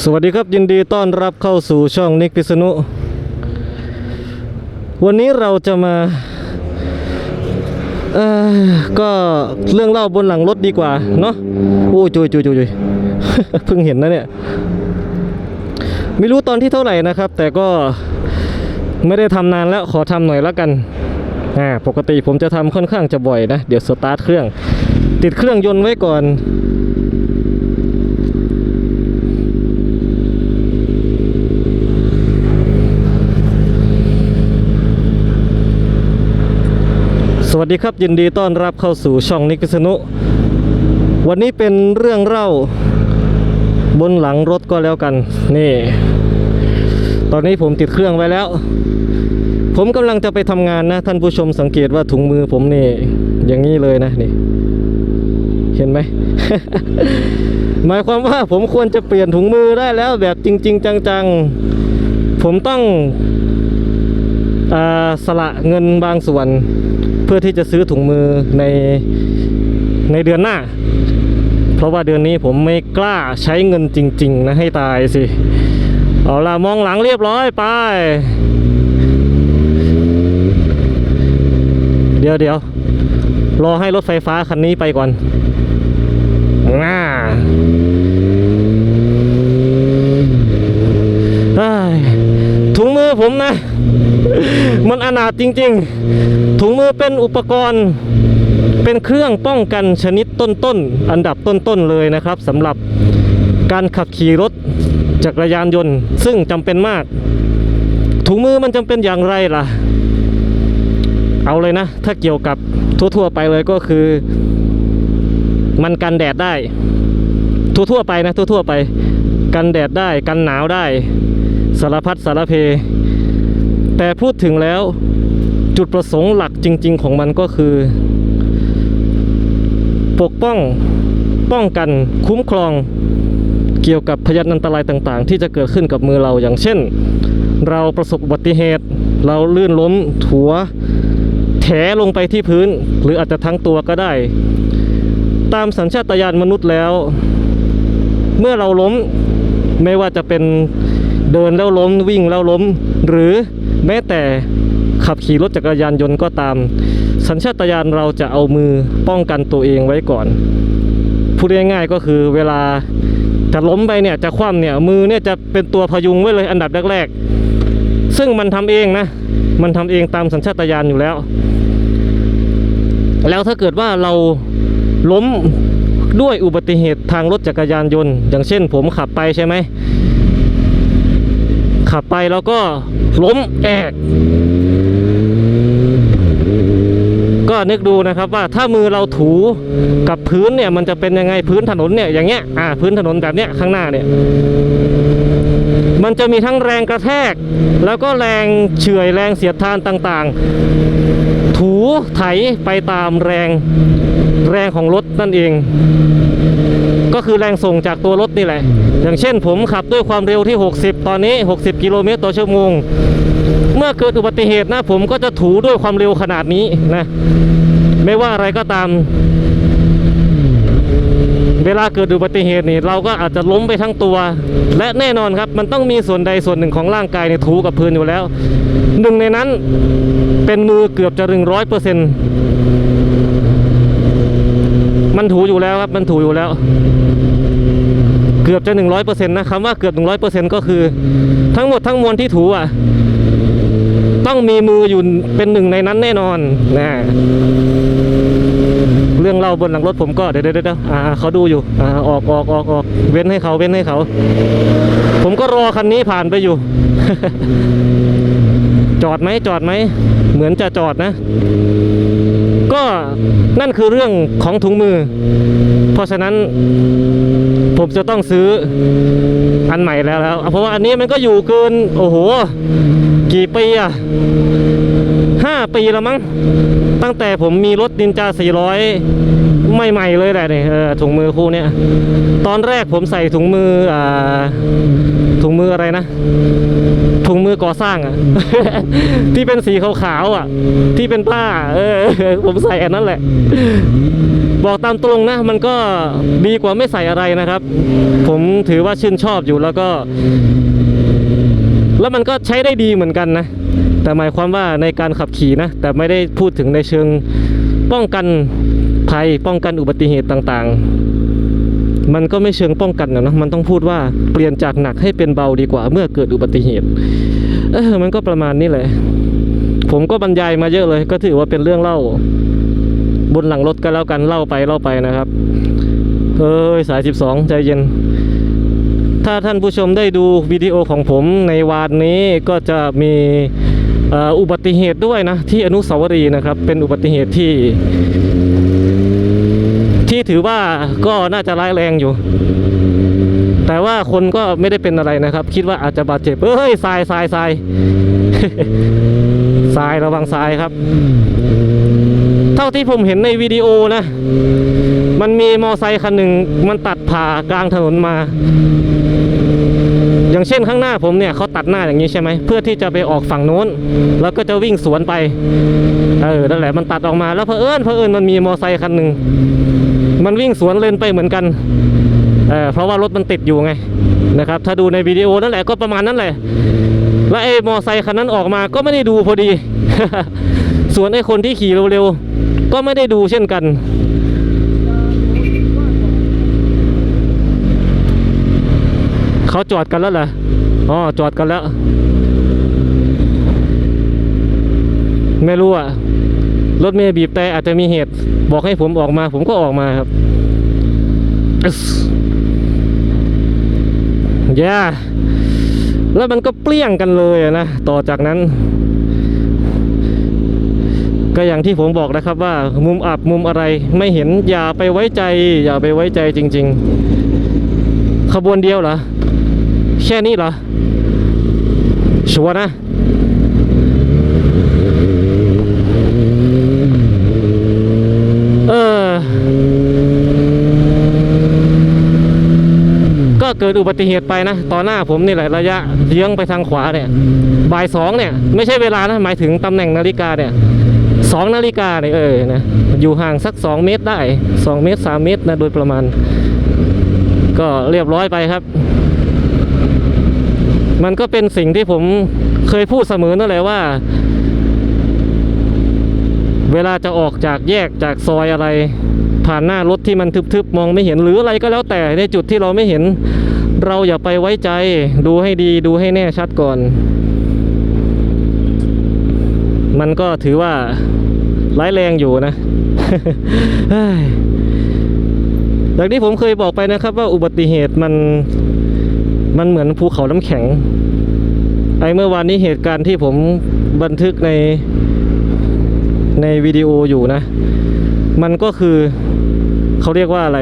สวัสดีครับยินดีต้อนรับเข้าสู่ช่องนิกพิษณุ วันนี้เราจะมาเอ่อก็เรื่องเล่าบนหลังรถดีกว่าเนาะโอ้ยจุยจุยจุยจุยเพิ่งเห็นนะเนี่ย ไม่รู้ตอนที่เท่าไหร่นะครับ แต่ก็ไม่ได้ทำนานแล้วขอทำหน่อยแล้วกันอ่าปกติผมจะทำค่อนข้างจะบ่อยนะ เดี๋ยวสตาร์ทเครื่อง ติดเครื่องยนต์ไว้ก่อน วัสดีครับยินดีต้อนรับเข้าสู่ช่องนิกิสนุ วันนี้เป็นเรื่องเล่าบนหลังรถก็แล้วกัน นี่ ตอนนี้ผมติดเครื่องไว้แล้ว ผมกำลังจะไปทำงานนะ ท่านผู้ชมสังเกตว่าถุงมือผมนี่ อย่างนี้เลยนะนี่ เห็นไหม หมายความว่าผมควรจะเปลี่ยนถุงมือได้แล้ว แบบจริง ๆ จังๆ ผมต้องอ่าสละเงินบางส่วน พื่อที่จะซื้อถุงมือในในเดือนหน้า เพราะว่าเดือนนี้ผมไม่กล้าใช้เงินจริง ๆ นะให้ตายสิ เอาละมองหลังเรียบร้อยไป เดี๋ยวเดี๋ยวรอให้รถไฟฟ้าคันนี้ไปก่อนน่าเอ้ถุงมือผมนะ มันอนาถจริงๆ ถุงมือเป็นอุปกรณ์เป็นเครื่องป้องกันชนิดต้นๆอันดับต้นๆเลยนะครับสำหรับการขับขี่รถจักรยานยนต์ ซึ่งจำเป็นมาก ถุงมือมันจำเป็นอย่างไรล่ะ เอาเลยนะ ถ้าเกี่ยวกับทั่วๆไปเลยก็คือ มันกันแดดได้ ทั่วๆไปนะทั่วๆไป กันแดดได้กันหนาวได้ สารพัดสารเพ แต่พูดถึงแล้วจุดประสงค์หลักจริง ๆ ของมันก็คือ ปกป้องป้องกันคุ้มครองเกี่ยวกับพยานอันตรายต่างๆ ที่จะเกิดขึ้นกับมือเราอย่างเช่น เราประสบอุบัติเหตุ เราลื่นล้มถัวแถลงไปที่พื้น หรืออาจจะทั้งตัวก็ได้ ตามสัญชาตญาณมนุษย์แล้ว เมื่อเราล้มไม่ว่าจะเป็นเดินแล้วล้มวิ่งแล้วล้ม หรือ แม้แต่ขับขี่รถจักรยานยนต์ก็ตาม สัญชาตญาณเราจะเอามือป้องกันตัวเองไว้ก่อนพูดง่ายๆก็คือเวลาจะล้มไปเนี่ยจะคว่ำเนี่ยมือเนี่ยจะเป็นตัวพยุงไว้เลยอันดับแรกๆ ซึ่งมันทำเองนะ มันทำเองตามสัญชาตญาณอยู่แล้ว แล้วถ้าเกิดว่าเราล้มด้วยอุบัติเหตุทางรถจักรยานยนต์ อย่างเช่นผมขับไปใช่ไหม ขับไปแล้วก็ล้มแอกก็นึกดูนะครับว่าถ้ามือเราถูกับพื้นเนี่ยมันจะเป็นยังไงพื้นถนนเนี่ยอย่างเงี้ยอ่าพื้นถนนแบบเนี้ยข้างหน้าเนี่ยมันจะมีทั้งแรงกระแทก แล้วก็แรงเฉื่อยแรงเสียดทานต่างๆ ถูไถไปตามแรงแรงของรถนั่นเอง ก็คือแรงส่งจากตัวรถนี่แหละ อย่างเช่นผมขับด้วยความเร็วที่ 60 ตอนนี้ 60 กิโลเมตรต่อชั่วโมง เมื่อเกิดอุบัติเหตุนะผมก็จะถูด้วยความเร็วขนาดนี้นะ ไม่ว่าอะไรก็ตาม เวลาเกิดอุบัติเหตุนี่เราก็อาจจะล้มไปทั้งตัว และแน่นอนครับมันต้องมีส่วนใดส่วนหนึ่งของร่างกายเนี่ยถูกับพื้นอยู่แล้ว หนึ่งในนั้นเป็นมือเกือบจะหนึ่งร้อยเปอร์เซ็นต์มันถูอยู่แล้วครับ มันถูอยู่แล้ว เกือบจะหนึ่งร้อยเปอร์เซ็นต์นะคำว่าเกือบหนึ่งร้อยเปอร์เซ็นต์ก็คือ ทั้งหมดทั้งมวลที่ถูอะต้องมีมืออยู่เป็นหนึ่งในนั้นแน่นอนนะเรื่องเล่าบนหลังรถผมก็เดี๋ยวเดี๋ยวเดี๋ยวเขาดูอยู่อ่าออกออกออกออกเว้นให้เขาเว้นให้เขา ผมก็รอคันนี้ผ่านไปอยู่ จอดไหมจอดไหม เหมือนจะจอดนะ ก็นั่นคือเรื่องของถุงมือ เพราะฉะนั้นผมจะต้องซื้ออันใหม่แล้วแล้ว เพราะว่าอันนี้มันก็อยู่เกิน โอ้โห กี่ปีอะห้าปีแล้วมั้ง ตั้งแต่ผมมีรถนินจา 400 ใหม่ๆเลยแหละเนี่ยถุงมือคู่เนี้ยตอนแรกผมใส่ถุงมืออ่าถุงมืออะไรนะ ถุงมือก่อสร้างอะที่เป็นสีขาวๆอะ ที่เป็นผ้า เออ ผมใส่อันนั้นแหละ บอกตามตรงนะ มันก็ดีกว่าไม่ใส่อะไรนะครับ ผมถือว่าชื่นชอบอยู่แล้วก็ แล้วมันก็ใช้ได้ดีเหมือนกันนะ แต่หมายความว่าในการขับขี่นะ แต่ไม่ได้พูดถึงในเชิงป้องกันภัยป้องกันอุบัติเหตุต่างๆ มันก็ไม่เชิงป้องกันนะเนอะมันต้องพูดว่าเปลี่ยนจากหนักให้เป็นเบาดีกว่า เมื่อเกิดอุบัติเหตุเออมันก็ประมาณนี้แหละ ผมก็บรรยายมาเยอะเลย ก็ถือว่าเป็นเรื่องเล่า บนหลังรถก็แล้วกันเล่าไปเล่าไปนะครับเอ้ยสาย 12 ใจเย็น ถ้าท่านผู้ชมได้ดูวิดีโอของผมในวานนี้ก็จะมีอ,อุบัติเหตุด้วยนะ ที่อนุสาวรีย์นะครับ เป็นอุบัติเหตุที่ ถือว่าก็น่าจะร้ายแรงอยู่ แต่ว่าคนก็ไม่ได้เป็นอะไรนะครับ คิดว่าอาจจะบาดเจ็บเอ้ยทรายทรายทรายทรายระวังทรายครับ เท่าที่ผมเห็นในวิดีโอนะ มันมีมอไซค์คันหนึ่งมันตัดผ่ากลางถนนมา อย่างเช่นข้างหน้าผมเนี่ยเขาตัดหน้าอย่างนี้ใช่ไหมเพื่อที่จะไปออกฝั่งโน้น แล้วก็จะวิ่งสวนไปเออนั่นแหละมันตัดออกมาแล้วเผอิญเผอิญมันมีมอไซค์คันหนึ่ง มันวิ่งสวนเลนไปเหมือนกันเเพราะว่ารถมันติดอยู่ไงนะครับ ถ้าดูในวิดีโอนั่นแหละก็ประมาณนั้นแหละ แล้วไอ้มอไซค์คันนั้นออกมาก็ไม่ได้ดูพอดี ส่วนไอ้คนที่ขี่เร็วๆก็ไม่ได้ดูเช่นกันเขาจอดกันแล้วเหรออ๋อจอดกันแล้ว ไม่รู้อะ รถเมย์บีบแต่อาจจะมีเหตุ บอกให้ผมออกมา ผมก็ออกมาครับย่าแล้วมันก็เปลี่ยงกันเลยนะต่อจากนั้น ก็อย่างที่ผมบอกนะครับว่า มุมอับมุมอะไรไม่เห็นอย่าไปไว้ใจ อย่าไปไว้ใจจริง ๆ ขบวนเดียวเหรอแค่นี้เหรอชัวร์นะ เออ ก็เกิดอุบัติเหตุไปนะต่อหน้าผมนี่แหละระยะเยื้องไปทางขวาเนี่ยบ่ายสองเนี่ยไม่ใช่เวลานะหมายถึงตำแหน่งนาฬิกาเนี่ยสองนาฬิกาเนี่ยเออนะอยู่ห่างสักสองเมตรได้สองเมตรสามเมตรนะโดยประมาณ ก็เรียบร้อยไปครับ มันก็เป็นสิ่งที่ผมเคยพูดเสมอนั่นแหละว่า เวลาจะออกจากแยกจากซอยอะไร ผ่านหน้ารถที่มันทึบๆมองไม่เห็นหรืออะไรก็แล้วแต่ในจุดที่เราไม่เห็น เราอย่าไปไว้ใจ ดูให้ดีดูให้แน่ชัดก่อน มันก็ถือว่าร้ายแรงอยู่นะเฮ้ยอย่างที่ผมเคยบอกไปนะครับว่าอุบัติเหตุมันมันเหมือนภูเขาน้ำแข็ง ไอเมื่อวานนี้เหตุการณ์ที่ผมบันทึกในในวิดีโออยู่นะ มันก็คือ เขาเรียกว่าอะไร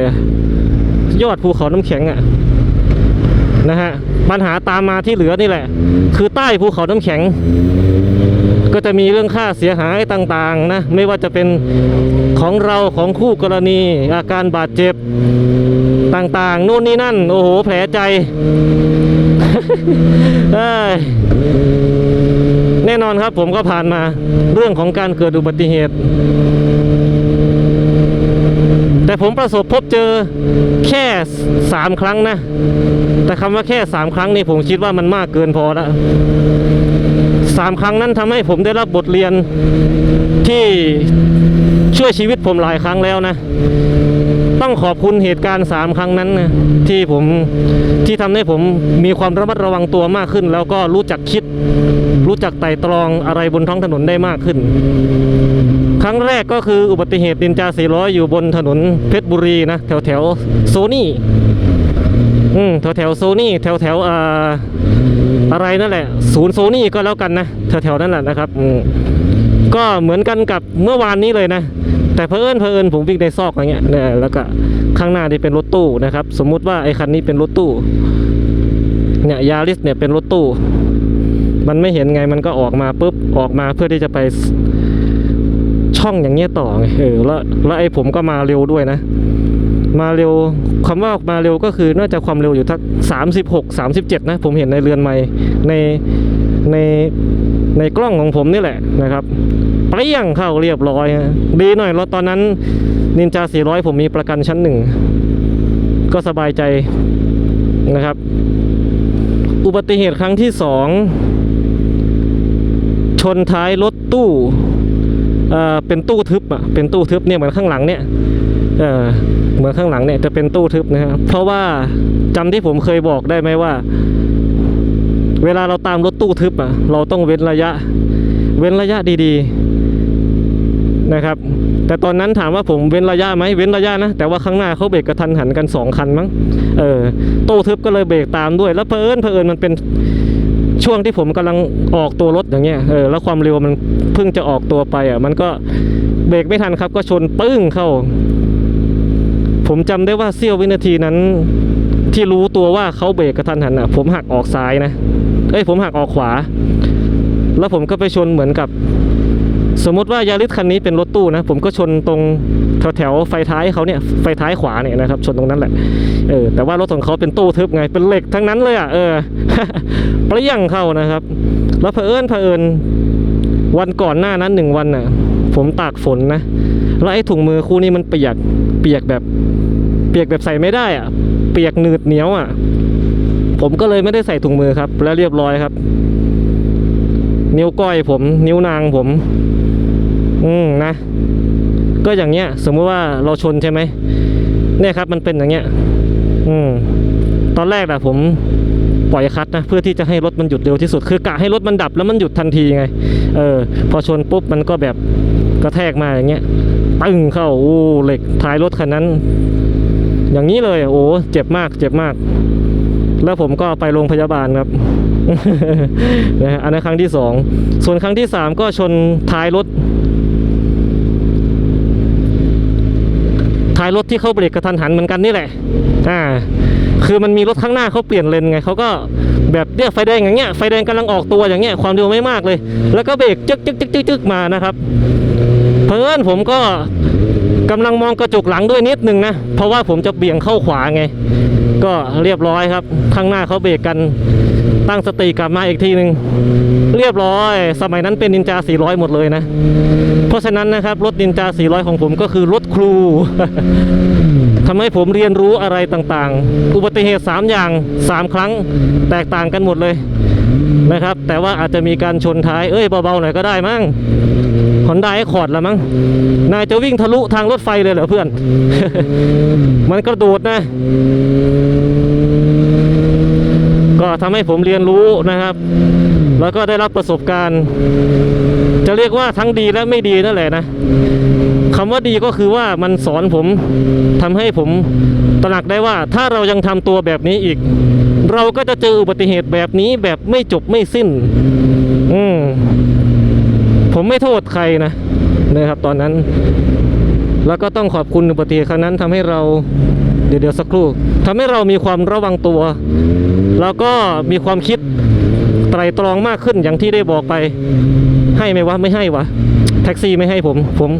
ยอดภูเขาน้ำแข็งอะนะฮะปัญหาตามมาที่เหลือนี่แหละ คือใต้ภูเขาน้ำแข็ง ก็จะมีเรื่องค่าเสียหายต่างๆนะไม่ว่าจะเป็นของเราของคู่กรณี อาการบาดเจ็บต่างๆนู่นนี่นั่น โอ้โห แผลใจแน่นอนครับผมก็ผ่านมา เรื่องของการเกิดอุบัติเหตุ แต่ผมประสบพบเจอแค่สามครั้งนะ แต่คำว่าแค่สามครั้งนี่ผมคิดว่ามันมากเกินพอแล้วสามครั้งนั้นทำให้ผมได้รับบทเรียนที่ช่วยชีวิตผมหลายครั้งแล้วนะ ต้องขอบคุณเหตุการณ์สามครั้งนั้นนะที่ผมที่ทำให้ผมมีความระมัดระวังตัวมากขึ้น แล้วก็รู้จักคิด รู้จักไต่ตรองอะไรบนท้องถนนได้มากขึ้น ครั้งแรกก็คืออุบัติเหตุดินจา400อยู่บนถนนเพชรบุรีนะแถวแถวโซนี่อืมแถวแถวโซนี่แถวแถวอ่าอะไรนั่นแหละ ศูนย์โซนี่ก็แล้วกันนะแถวแถวนั่นแหละนะครับก็เหมือนกันกับเมื่อวานนี้เลยนะ แต่เพอิญเพอิญผมวิ่งในซอกอะไรเงี้ยเนี่ยแล้วก็ข้างหน้านี่เป็นรถตู้นะครับ สมมุติว่าไอ้คันนี้เป็นรถตู้เนี่ยยาริสเนี่ยเป็นรถตู้ มันไม่เห็นไงมันก็ออกมาปุ๊บออกมาเพื่อที่จะไปช่องอย่างเงี้ยต่อไงเออแล้วแล้วไอ้ผมก็มาเร็วด้วยนะ มาเร็วคำว่ามาเร็วก็คือน่าจะความเร็วอยู่ทักสามสิบหกสามสิบเจ็ดนะ ผมเห็นในเรือนไม้ใน ในในกล้องของผมนี่แหละนะครับเปรี้ยงเข้าเรียบร้อยดีหน่อยรถตอนนั้นนินจา 400 ผมมีประกันชั้นหนึ่งก็สบายใจนะครับ อุบัติเหตุครั้งที่สองชนท้ายรถตู้เอ่อเป็นตู้ทึบอะเป็นตู้ทึบเนี่ยเหมือนข้างหลังเนี่ยเออเหมือนข้างหลังเนี่ยจะเป็นตู้ทึบนะครับเพราะว่าจำที่ผมเคยบอกได้ไหมว่า เวลาเราตามรถตู้ทึบอะเราต้องเว้นระยะ เว้นระยะดีๆนะครับ แต่ตอนนั้นถามว่าผมเว้นระยะไหมเว้นระยะนะ แต่ว่าข้างหน้าเขาเบรกกระทันหันกันสองคันมั้งเออตู้ทึบก็เลยเบรกตามด้วย แล้วเพอิญเพอิญมันเป็นช่วงที่ผมกำลังออกตัวรถอย่างเงี้ยเออแล้วความเร็วมันเพิ่งจะออกตัวไปอะมันก็เบรกไม่ทันครับ ก็ชนปึ้งเข้า ผมจำได้ว่าเสี้ยววินาทีนั้นที่รู้ตัวว่าเขาเบรกกระทันหันอะ ผมหักออกซ้ายนะ เอ้ยผมหักออกขวา แล้วผมก็ไปชนเหมือนกับ สมมติว่ายาริสคันนี้เป็นรถตู้นะ ผมก็ชนตรงแถวแถวไฟท้ายเขาเนี่ยไฟท้ายขวาเนี่ยนะครับชนตรงนั้นแหละเออแต่ว่ารถของเขาเป็นตู้ทึบไงเป็นเหล็กทั้งนั้นเลยอะเออเปรี้ยงเข้านะครับ แล้วเผอิญเผอิญวันก่อนหน้านั้นหนึ่งวันน่ะ ผมตากฝนนะแล้วไอ้ถุงมือคู่นี้มันเปียกเปียกแบบ เปียกแบบใส่ไม่ได้อะ เปียกหนืดเหนียวอะ ผมก็เลยไม่ได้ใส่ถุงมือครับ แล้วเรียบร้อยครับ นิ้วก้อยผม นิ้วนางผม อืมนะ ก็อย่างเงี้ย สมมติว่าเราชนใช่ไหมเนี่ยครับ มันเป็นอย่างเงี้ย อืม ตอนแรกอะผมปล่อยคัดนะเพื่อที่จะให้รถมันหยุดเร็วที่สุดคือกะให้รถมันดับแล้วมันหยุดทันทีไง เออ พอชนปุ๊บมันก็แบบกระแทกมาอย่างเงี้ยปึ้งเข้าโอ้เหล็กท้ายรถคันนั้น อย่างนี้เลยโอ้เจ็บมากเจ็บมาก แล้วผมก็ไปโรงพยาบาลครับนะฮะอันนั้นครั้งที่สองส่วนครั้งที่สามก็ชนท้ายรถท้ายรถที่เขาเบรกกระทันหันเหมือนกันนี่แหละ อ่า คือมันมีรถข้างหน้าเขาเปลี่ยนเลนไงเขาก็แบบเนี่ยไฟแดงอย่างเงี้ย ไฟแดงกำลังออกตัวอย่างเงี้ย ความเร็วไม่มากเลย แล้วก็เบรกจึ๊กจึ๊กจึ๊กจึ๊กจึ๊กมานะครับ เพื่อนผมก็กำลังมองกระจกหลังด้วยนิดนึงนะ เพราะว่าผมจะเบี่ยงเข้าขวาไง ก็เรียบร้อยครับ ข้างหน้าเขาเบรกกันตั้งสติกลับมาอีกทีหนึ่งเรียบร้อย สมัยนั้นเป็นนินจา 400 หมดเลยนะ เพราะฉะนั้นนะครับ รถนินจา 400 ของผมก็คือรถครู ทำให้ผมเรียนรู้อะไรต่างๆ อุบัติเหตุ 3 อย่าง 3 ครั้งแตกต่างกันหมดเลยนะครับ แต่ว่าอาจจะมีการชนท้าย เอ้ยเบาๆหน่อยก็ได้มั้งฮอนด้าไอคอร์ดละมั้ง นายจะวิ่งทะลุทางรถไฟเลยเหรอเพื่อน มันกระโดดนะ ก็ทำให้ผมเรียนรู้นะครับ แล้วก็ได้รับประสบการณ์ จะเรียกว่าทั้งดีและไม่ดีนั่นแหละนะคำว่าดีก็คือว่ามันสอนผมทำให้ผมตระหนักได้ว่าถ้าเรายังทำตัวแบบนี้อีก เราก็จะเจออุบัติเหตุแบบนี้แบบไม่จบไม่สิ้น อืมผมไม่โทษใครนะนะครับ ตอนนั้น แล้วก็ต้องขอบคุณอุบัติเหตุครั้งนั้นทำให้เรา เดี๋ยวเดี๋ยวสักครู่ทำให้เรามีความระวังตัว แล้วก็มีความคิดไตรตรองมากขึ้นอย่างที่ได้บอกไป ให้ไหมวะไม่ให้วะแท็กซี่ไม่ให้ผมผม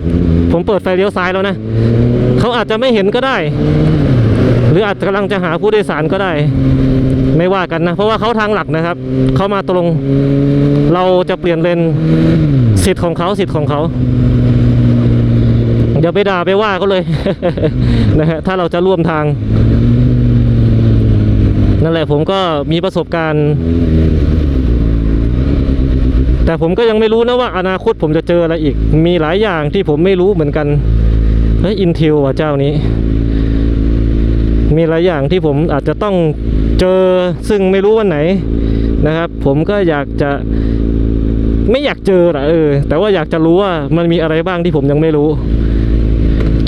ผมเปิดไฟเลี้ยวซ้ายแล้วนะเขาอาจจะไม่เห็นก็ได้ หรืออาจจะกำลังจะหาผู้โดยสารก็ได้ ไม่ว่ากันนะ เพราะว่าเขาทางหลักนะครับเขามาตรงเราจะเปลี่ยนเลนสิทธิ์ของเขาสิทธิ์ของเขา อย่าไปด่าไปว่าเขาเลยนะฮะถ้าเราจะร่วมทาง นั่นแหละผมก็มีประสบการณ์ แต่ผมก็ยังไม่รู้นะว่า อนาคตผมจะเจออะไรอีก มีหลายอย่างที่ผมไม่รู้เหมือนกันเฮ้ยอินเทลว่ะเจ้านี้ มีหลายอย่างที่ผมอาจจะต้องเจอซึ่งไม่รู้วันไหนนะครับ ผมก็อยากจะไม่อยากเจออะเออแต่ว่าอยากจะรู้ว่ามันมีอะไรบ้างที่ผมยังไม่รู้เ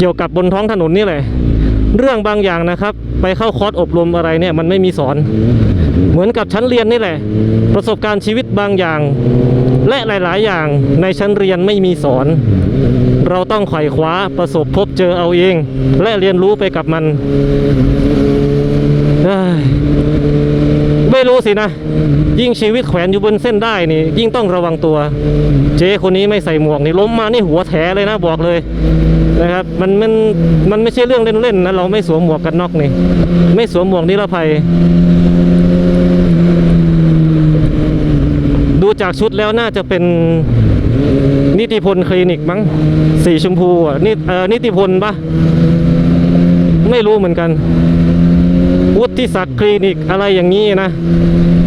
กี่ยวกับบนท้องถนนนี่แหละ เรื่องบางอย่างนะครับ ไปเข้าคอร์สอบรมอะไรเนี่ยมันไม่มีสอน เหมือนกับชั้นเรียนนี่แหละ ประสบการณ์ชีวิตบางอย่าง และหลาย ๆ อย่างในชั้นเรียนไม่มีสอน เราต้องไขว่คว้าประสบพบเจอเอาเอง และเรียนรู้ไปกับมันไม่รู้สินะ ยิ่งชีวิตแขวนอยู่บนเส้นได้นี่ ยิ่งต้องระวังตัว เจ๊คนนี้ไม่ใส่หมวกนี่ล้มมานี่หัวแถเลยนะบอกเลย นะครับมันมันมันไม่ใช่เรื่องเล่นๆนะเราไม่สวมหมวกกันน็อกนี่ไม่สวมหมวกนิรภัย ดูจากชุดแล้วน่าจะเป็นนิติพลคลินิกมั้งสีชมพูอะนี่เออนิติพลปะไม่รู้เหมือนกัน วุฒิศักดิ์คลินิกอะไรอย่างนี้นะ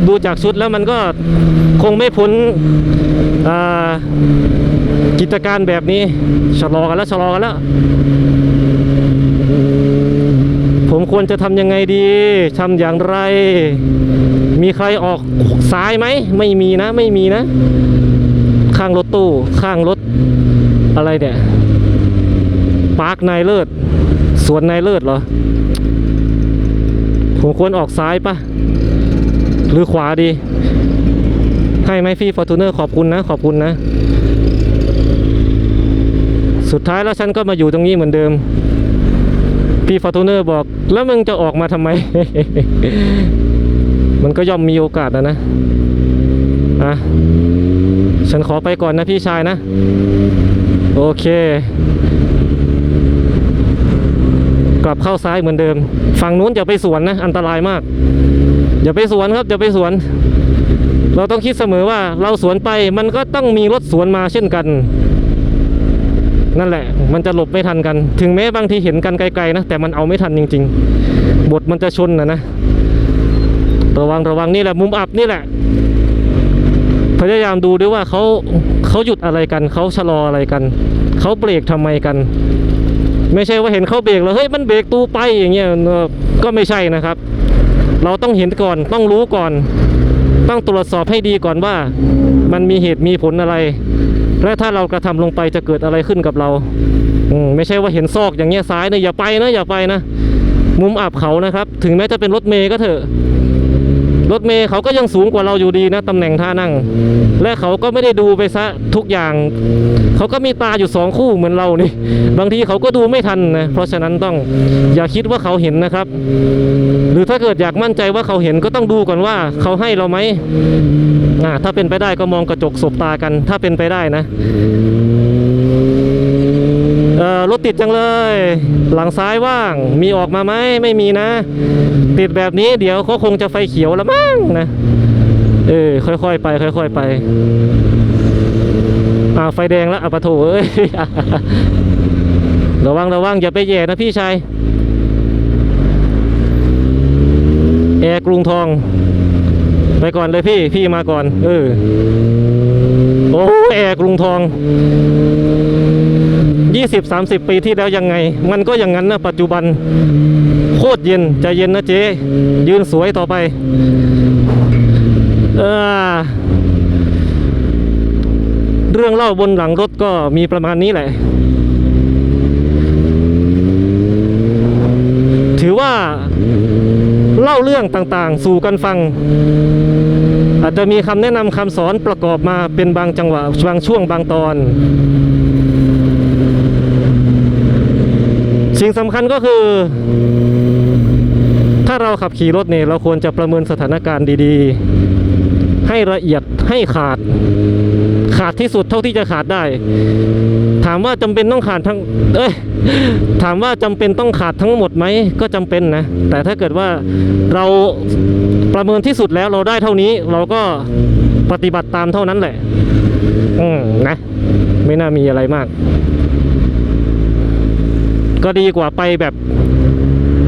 ดูจากชุดแล้วมันก็คงไม่พ้นกิจการแบบนี้ชะลอกันแล้วชะลอกันแล้ว ผมควรจะทำยังไงดีทำอย่างไร มีใครออกซ้ายไหม ไม่มีนะ ไม่มีนะ ข้างรถตู้ ข้างรถอะไรเนี่ย ปาร์คนายเลิศ สวนนายเลิศเหรอ ผมควรออกซ้ายปะหรือขวาดี ให้ไหมพี่ฟอร์ตูเนอร์ขอบคุณนะ ขอบคุณนะ สุดท้ายแล้วฉันก็มาอยู่ตรงนี้เหมือนเดิม พี่ฟอร์ตูเนอร์บอก แล้วมึงจะออกมาทำไม มันก็ย่อมมีโอกาสนะนะอะฉันขอไปก่อนนะพี่ชายนะ โอเค กลับเข้าซ้ายเหมือนเดิม ฝั่งนู้นอย่าไปสวนนะอันตรายมาก อย่าไปสวนครับอย่าไปสวน เราต้องคิดเสมอว่าเราสวนไปมันก็ต้องมีรถสวนมาเช่นกัน นั่นแหละ มันจะหลบไม่ทันกัน ถึงแม้บางทีเห็นกันไกลๆนะแต่มันเอาไม่ทันจริง ๆ บทมันจะชนนะนะระวังระวังนี่แหละมุมอับนี่แหละพยายามดูด้วยว่าเขาเขาหยุดอะไรกัน เขาชะลออะไรกัน เขาเบรกทำไมกัน ไม่ใช่ว่าเห็นเขาเบรกแล้วเฮ้ยมันเบรกตูไปอย่างเงี้ยก็ไม่ใช่นะครับ เราต้องเห็นก่อนต้องรู้ก่อน ต้องตรวจสอบให้ดีก่อนว่า มันมีเหตุมีผลอะไร และถ้าเรากระทำลงไปจะเกิดอะไรขึ้นกับเราอืไม่ใช่ว่าเห็นซอกอย่างเงี้ยซ้ายเนี่ยอย่าไปนะอย่าไปนะ มุมอับเขานะครับ ถึงแม้จะเป็นรถเมย์ก็เถอะ รถเมย์เขาก็ยังสูงกว่าเราอยู่ดีนะตำแหน่งท่านั่ง และเขาก็ไม่ได้ดูไปซะทุกอย่าง เขาก็มีตาอยู่สองคู่เหมือนเรานี่ บางทีเขาก็ดูไม่ทันนะเพราะฉะนั้นต้องอย่าคิดว่าเขาเห็นนะครับ หรือถ้าเกิดอยากมั่นใจว่าเขาเห็นก็ต้องดูก่อนว่าเขาให้เราไหมอ่าถ้าเป็นไปได้ก็มองกระจกสบตากัน ถ้าเป็นไปได้นะ รถติดจังเลย หลังซ้ายว่างมีออกมาไหมไม่มีนะ ติดแบบนี้เดี๋ยวเขาคงจะไฟเขียวแล้วมั้งนะเออค่อยๆไป ค่อย ๆไปอ่าไฟแดงแล้วอะปะโถเอ้ยระวังระวังอย่าไปแย่นะพี่ชายแอร์กรุงทอง ไปก่อนเลยพี่พี่มาก่อน เออโอ้แอร์กรุงทอง 20 30 ปีที่แล้วยังไง มันก็อย่างนั้นนะปัจจุบันโคตรเย็นใจเย็นนะเจ๊ยืนสวยต่อไปเออเรื่องเล่าบนหลังรถก็มีประมาณนี้แหละ ถือว่าเล่าเรื่องต่างๆ สู่กันฟัง อาจจะมีคำแนะนำคำสอนประกอบมาเป็นบางจังหวะบางช่วงบางตอน สิ่งสำคัญก็คือ ถ้าเราขับขี่รถเนี่ยเราควรจะประเมินสถานการณ์ดีๆ ให้ละเอียดให้ขาด ขาดที่สุดเท่าที่จะขาดได้ ถามว่าจำเป็นต้องขาดทั้ง เอ้ยถามว่าจำเป็นต้องขาดทั้งหมดไหมก็จำเป็นนะ แต่ถ้าเกิดว่าเราประเมินที่สุดแล้วเราได้เท่านี้ เราก็ปฏิบัติตามเท่านั้นแหละ อืมนะ ไม่น่ามีอะไรมาก ก็ดีกว่าไปแบบ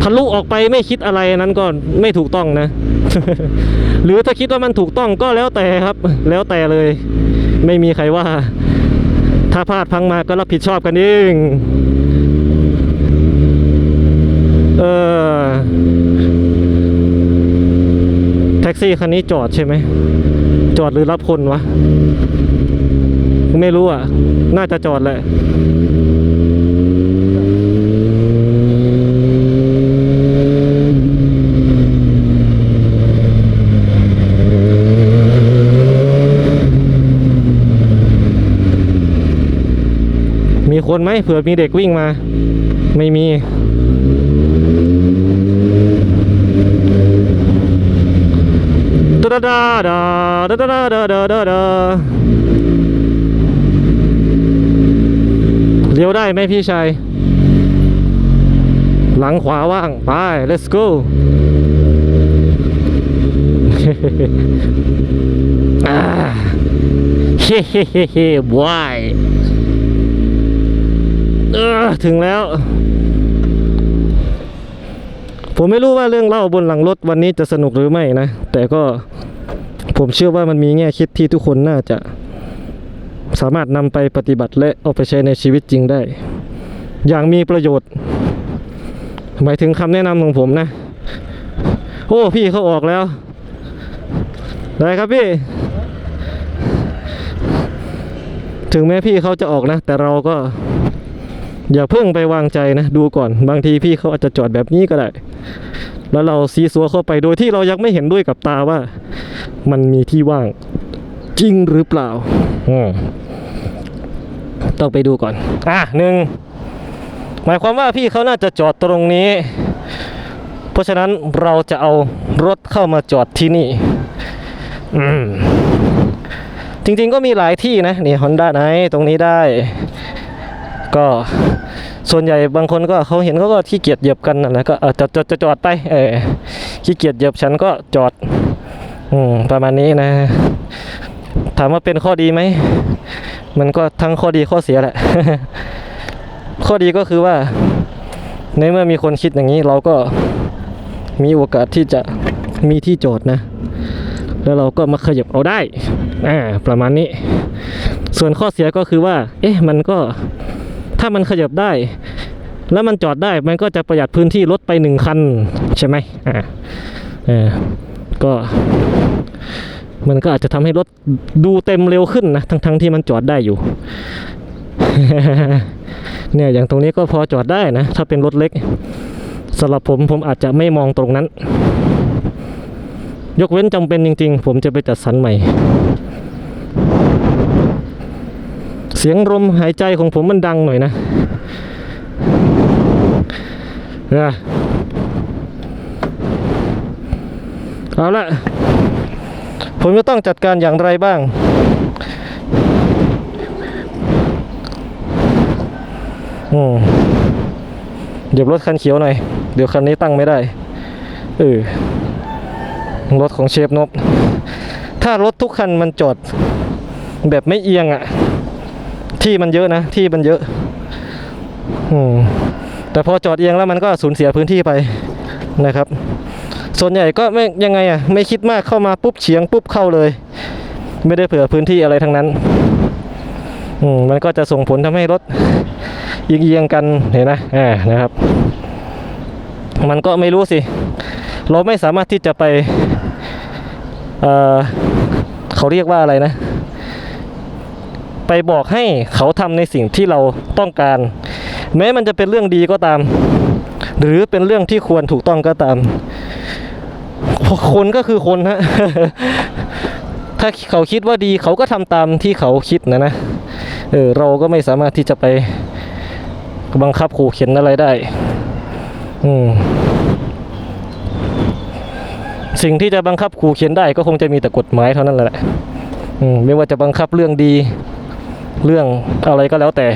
ทะลุออกไปไม่คิดอะไรนั้นก็ไม่ถูกต้องนะ หรือถ้าคิดว่ามันถูกต้องก็แล้วแต่ครับ แล้วแต่เลย ไม่มีใครว่า ถ้าพลาดพังมาก็รับผิดชอบกันเองเออแท็กซี่คันนี้จอดใช่ไหม จอดหรือรับคนวะ ไม่รู้อะ น่าจะจอดแหละ คนไหมเผื่อมีเด็กวิ่งมา ไม่มีดดาดาดาดาดาดาดาดาดาดาเลี้ยวได้ไหมพี่ชายหลังขวาว่าง ไป let's go อ่าเฮ้เฮ้เฮ้เฮ้บอยเออถึงแล้ว ผมไม่รู้ว่าเรื่องเล่าบนหลังรถวันนี้จะสนุกหรือไม่นะ แต่ก็ผมเชื่อว่ามันมีแง่คิดที่ทุกคนน่าจะ สามารถนำไปปฏิบัติและเอาไปใช้ในชีวิตจริงได้ อย่างมีประโยชน์ หมายถึงคำแนะนำของผมนะ โอ้พี่เขาออกแล้ว ได้ครับพี่ถึงแม้พี่เขาจะออกนะ แต่เราก็ อย่าเพิ่งไปวางใจนะ ดูก่อนบางทีพี่เขาอาจจะจอดแบบนี้ก็ได้ แล้วเราซีซัวเข้าไปโดยที่เรายังไม่เห็นด้วยกับตาว่า มันมีที่ว่างจริงหรือเปล่าต้องไปดูก่อน อะหนึ่งหมายความว่าพี่เขาน่าจะจอดตรงนี้ เพราะฉะนั้นเราจะเอารถเข้ามาจอดที่นี่ อืมจริงๆก็มีหลายที่นะ นี่ฮอนด้าไหนตรงนี้ได้ ก็ส่วนใหญ่บางคนก็เขาเห็นเขาก็ขี้เกียจเหยียบกันนั่นแหละก็เออจะจะจะจอดไปเออขี้เกียจเหยียบฉันก็จอดอืมประมาณนี้นะ ถามว่าเป็นข้อดีไหมมันก็ทั้งข้อดีข้อเสียแหละ ข้อดีก็คือว่า ในเมื่อมีคนคิดอย่างนี้เราก็มีโอกาสที่จะมีที่จอดนะ แล้วเราก็มาขยับเอาได้อ่าประมาณนี้ ส่วนข้อเสียก็คือว่า เอ๊ะมันก็ ถ้ามันขยับได้ แล้วมันจอดได้มันก็จะประหยัดพื้นที่รถไปหนึ่งคัน ใช่ไหมอ่าเออก็มันก็อาจจะทำให้รถดูเต็มเร็วขึ้นนะทั้งๆที่มันจอดได้อยู่ เนี่ยอย่างตรงนี้ก็พอจอดได้นะ ถ้าเป็นรถเล็กสำหรับผมผมอาจจะไม่มองตรงนั้น ยกเว้นจำเป็นจริง ๆ ผมจะไปจัดสรรใหม่ เสียงลมหายใจของผมมันดังหน่อยนะนะเอาละผมจะต้องจัดการอย่างไรบ้าง อืมเดี๋ยวรถคันเขียวหน่อย เดี๋ยวคันนี้ตั้งไม่ได้ เออ รถของเชฟนบ ถ้ารถทุกคันมันจอดแบบไม่เอียงอะ่ะ ที่มันเยอะนะ ที่มันเยอะอืมแต่พอจอดเอียงแล้วมันก็สูญเสียพื้นที่ไปนะครับ ส่วนใหญ่ก็ไม่ยังไงอะ่ะไม่คิดมากเข้ามาปุ๊บเฉียงปุ๊บเข้าเลย ไม่ได้เผื่อพื้นที่อะไรทั้งนั้นอืมมันก็จะส่งผลทำให้รถเอียงๆกันเห็นนะอ่านะครับ มันก็ไม่รู้สิ เราไม่สามารถที่จะไปเออเขาเรียกว่าอะไรนะ ไปบอกให้เขาทำในสิ่งที่เราต้องการ แม้มันจะเป็นเรื่องดีก็ตาม หรือเป็นเรื่องที่ควรถูกต้องก็ตาม คนก็คือคนฮะถ้าเขาคิดว่าดีเขาก็ทำตามที่เขาคิดนะนะเออเราก็ไม่สามารถที่จะไปบังคับขู่เข็นอะไรได้ อืมสิ่งที่จะบังคับขู่เข็นได้ก็คงจะมีแต่กฎหมายเท่านั้นแหละอืมไม่ว่าจะบังคับเรื่องดี เรื่องอะไรก็แล้วแต่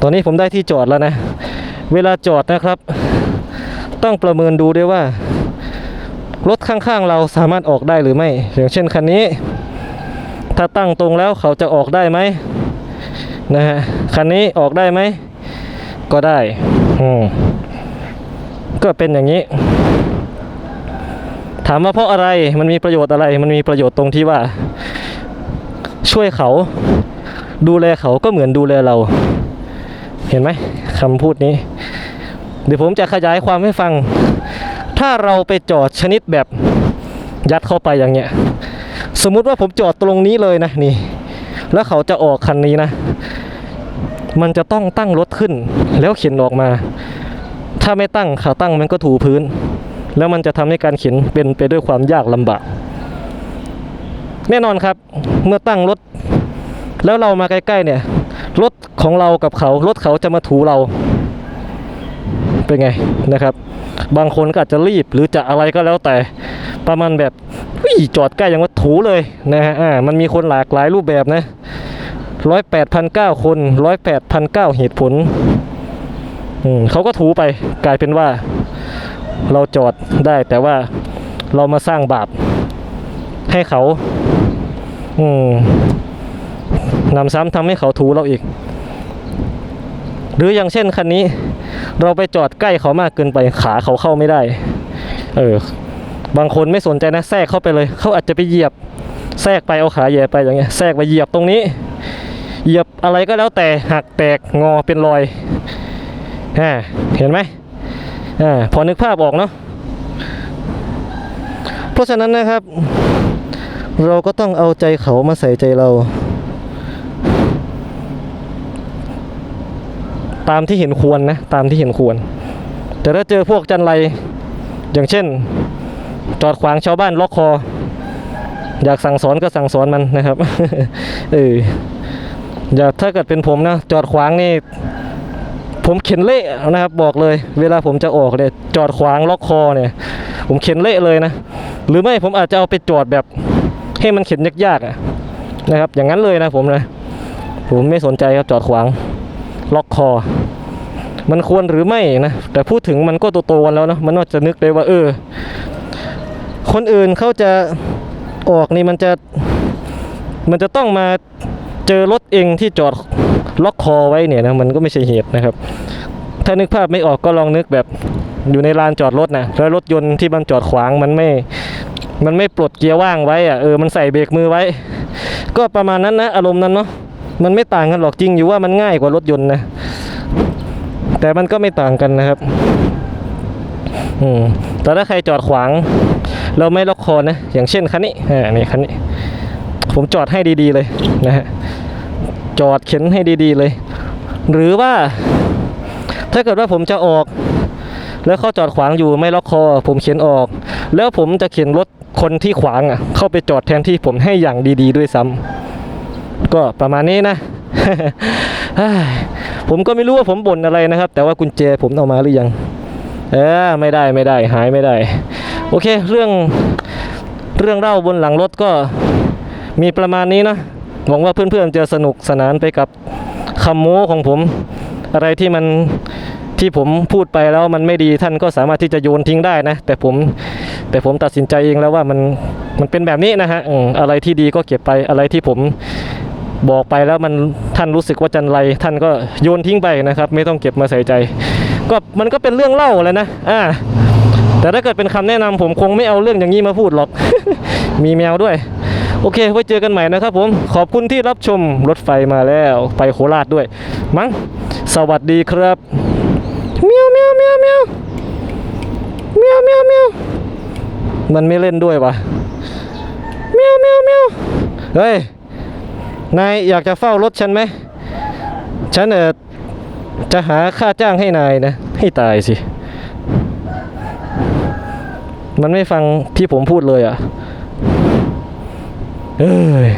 ตอนนี้ผมได้ที่จอดแล้วนะ เวลาจอดนะครับ ต้องประเมินดูด้วยว่า รถข้างๆเราสามารถออกได้หรือไม่ อย่างเช่นคันนี้ ถ้าตั้งตรงแล้วเขาจะออกได้ไหมนะฮะ คันนี้ออกได้ไหม ก็ได้ อืม ก็เป็นอย่างนี้ ถามว่าเพราะอะไรมันมีประโยชน์อะไร มันมีประโยชน์ตรงที่ว่า ช่วยเขาดูแลเขาก็เหมือนดูแลเรา เห็นไหมคำพูดนี้ เดี๋ยวผมจะขยายความให้ฟัง ถ้าเราไปจอดชนิดแบบยัดเข้าไปอย่างเงี้ย สมมุติว่าผมจอดตรงนี้เลยนะนี่ แล้วเขาจะออกคันนี้นะ มันจะต้องตั้งรถขึ้น แล้วเข็นออกมา ถ้าไม่ตั้งขาตั้งมันก็ถูพื้น แล้วมันจะทำให้การเข็นเป็นไปด้วยความยากลำบาก แน่นอนครับเมื่อตั้งรถ แล้วเรามาใกล้ๆเนี่ยรถของเรากับเขารถเขาจะมาถูเรา เป็นไงนะครับ บางคนก็อาจจะรีบหรือจะอะไรก็แล้วแต่ประมาณแบบอจอดใกล้อย่างว่าถูเลยนะฮะอ่ามันมีคนหลากหลายรูปแบบนะร้อยแปดพันเก้าคนร้อยแปดพันเก้าเหตุผลเขาก็ถูไปกลายเป็นว่า เราจอดได้แต่ว่าเรามาสร้างบาปให้เขา อืมนำซ้ำทำให้เขาถูเราอีก หรืออย่างเช่นคันนี้ เราไปจอดใกล้เขามากเกินไปขาเขาเข้าไม่ได้ เออ บางคนไม่สนใจนะแทรกเข้าไปเลย เขาอาจจะไปเหยียบ แทรกไปเอาขาแหย่ไปอย่างเงี้ยแทรกไปเหยียบตรงนี้ เหยียบอะไรก็แล้วแต่หักแตกงอเป็นรอยฮะเห็นไหม อ่าพอนึกภาพออกเนาะเพราะฉะนั้นนะครับ เราก็ต้องเอาใจเขามาใส่ใจเรา ตามที่เห็นควรนะตามที่เห็นควร แต่ถ้าเจอพวกจันไรอย่างเช่น จอดขวางชาวบ้านล็อกคอ อยากสั่งสอนก็สั่งสอนมันนะครับเอออย่าถ้าเกิดเป็นผมนะจอดขวางนี่ ผมเข็นเละนะครับบอกเลย เวลาผมจะออกเนี่ยจอดขวางล็อกคอเนี่ยผมเข็นเละเลยนะ หรือไม่ผมอาจจะเอาไปจอดแบบให้มันเข็นยากๆอะนะครับ อย่างนั้นเลยนะผมนะผมไม่สนใจครับจอดขวางล็อกคอ มันควรหรือไม่นะแต่พูดถึงมันก็โตๆกันแล้วนะมันน่าจะนึกได้ว่าเออ คนอื่นเขาจะออกนี่มันจะมันจะต้องมาเจอรถเองที่จอด ล็อกคอไว้เนี่ยนะมันก็ไม่ใช่เหตุนะครับ ถ้านึกภาพไม่ออกก็ลองนึกแบบอยู่ในลานจอดรถนะแล้วรถยนต์ที่มันจอดขวางมันไม่มันไม่ปลดเกียร์ว่างไว้อะเออมันใส่เบรกมือไว้ ก็ประมาณนั้นนะอารมณ์นั้นเนาะมันไม่ต่างกันหรอกจริงอยู่ว่ามันง่ายกว่ารถยนต์นะแต่มันก็ไม่ต่างกันนะครับอืมแต่ถ้าใครจอดขวาง เราไม่ล็อกคอนะอย่างเช่นคันนี้อ่านี่คันนี้ ผมจอดให้ดีๆเลยนะฮะ จอดเข็นให้ดีๆเลย หรือว่า ถ้าเกิดว่าผมจะออก แล้วเขาจอดขวางอยู่ไม่ล็อกคอ ผมเข็นออก แล้วผมจะเข็นรถคนที่ขวางอะ เข้าไปจอดแทนที่ผมให้อย่างดี ๆ ด้วยซ้ำก็ประมาณนี้นะผมก็ไม่รู้ว่าผมบ่นอะไรนะครับ แต่ว่ากุญแจผมเอามาหรือยัง เออไม่ได้ไม่ได้ หายไม่ได้ โอเค เรื่องเรื่องเล่าบนหลังรถก็มีประมาณนี้นะ หวังว่าเพื่อนๆจะสนุกสนานไปกับคำโม้ของผม อะไรที่มันที่ผมพูดไปแล้วมันไม่ดีท่านก็สามารถที่จะโยนทิ้งได้นะ แต่ผมแต่ผมตัดสินใจเองแล้วว่ามันมันเป็นแบบนี้นะฮะอะไรที่ดีก็เก็บไปอะไรที่ผมบอกไปแล้วมันท่านรู้สึกว่าจันไร ท่านก็โยนทิ้งไปนะครับ ไม่ต้องเก็บมาใส่ใจ ก็มันก็เป็นเรื่องเล่าแล้วนะอ่าแต่ถ้าเกิดเป็นคำแนะนำผมคงไม่เอาเรื่องอย่างนี้มาพูดหรอก มีแมวด้วย โอเค ไว้เจอกันใหม่นะครับผม ขอบคุณที่รับชมรถไฟมาแล้วไปโคราชด้วย มั้ง สวัสดีครับเมียวเมียวเมียวเมียวเมียวเมียวเมียวมันไม่เล่นด้วยวะเมียวเมียวเมียวเฮ้ย นายอยากจะเฝ้ารถฉันไหม ฉันเออจะหาค่าจ้างให้นายนะ ให้ตายสิ มันไม่ฟังที่ผมพูดเลยอะ เอ้ย